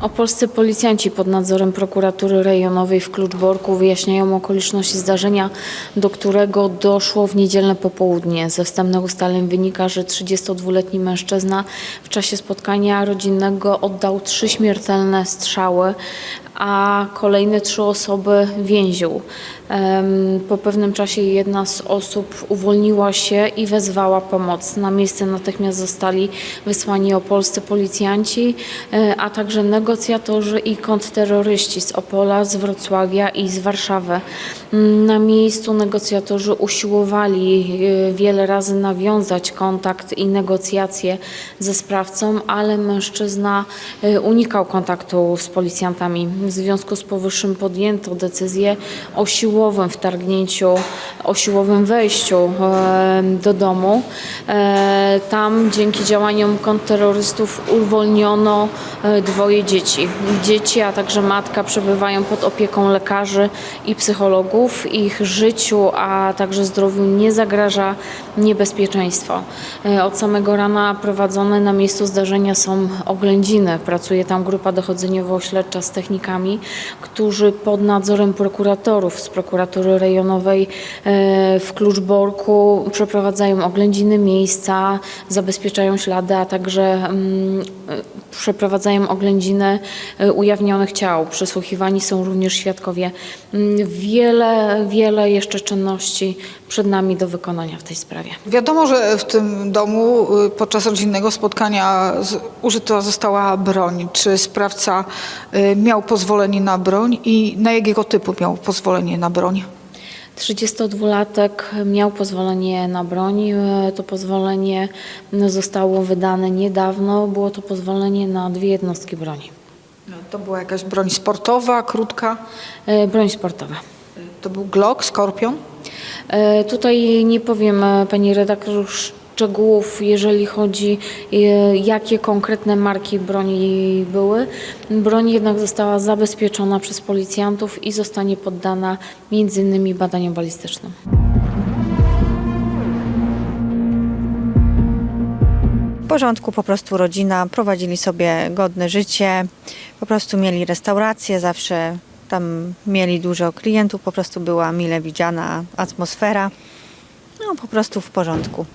Opolscy policjanci pod nadzorem prokuratury rejonowej w Kluczborku wyjaśniają okoliczności zdarzenia, do którego doszło w niedzielne popołudnie. Ze wstępnych ustaleń wynika, że 32-letni mężczyzna w czasie spotkania rodzinnego oddał trzy śmiertelne strzały, a kolejne trzy osoby więził. Po pewnym czasie jedna z osób uwolniła się i wezwała pomoc. Na miejsce natychmiast zostali wysłani opolscy policjanci, e, a także negocjatorzy i kontrterroryści z Opola, z Wrocławia i z Warszawy. Mm, Na miejscu negocjatorzy usiłowali e, wiele razy nawiązać kontakt i negocjacje ze sprawcą, ale mężczyzna e, unikał kontaktu z policjantami. W związku z powyższym podjęto decyzję o siłowym wtargnięciu, o siłowym wejściu do domu. E, Tam dzięki działaniom kontrterrorystów uwolniono dwoje dzieci. Dzieci, a także matka przebywają pod opieką lekarzy i psychologów. Ich życiu, a także zdrowiu nie zagraża niebezpieczeństwo. E, Od samego rana prowadzone na miejscu zdarzenia są oględziny. Pracuje tam grupa dochodzeniowo-śledcza z technikami, którzy pod nadzorem prokuratorów z prokuratury rejonowej e, w Kluczborku przeprowadzają oględziny miejsca, zabezpieczają ślady, a także mm, e, przeprowadzają oględziny e, ujawnionych ciał. Przesłuchiwani są również świadkowie. Mm, Wiele, wiele jeszcze czynności przed nami do wykonania w tej sprawie. Wiadomo, że w tym domu y, podczas rodzinnego spotkania użyta została broń. Czy sprawca y, miał pozwolenie na broń i na jakiego typu miał pozwolenie na broń? 32-latek miał pozwolenie na broń. E, To pozwolenie zostało wydane niedawno. Było to pozwolenie na dwie jednostki broni. To była jakaś broń sportowa, krótka? E, Broń sportowa. To był Glock, Skorpion? E, Tutaj nie powiem pani redaktor szczegółów, jeżeli chodzi e, jakie konkretne marki broni były. Broń jednak została zabezpieczona przez policjantów i zostanie poddana innymi badaniom balistycznym. W porządku po prostu rodzina, prowadzili sobie godne życie, po prostu mieli restaurację, zawsze tam mieli dużo klientów, po prostu była mile widziana atmosfera. No po prostu w porządku.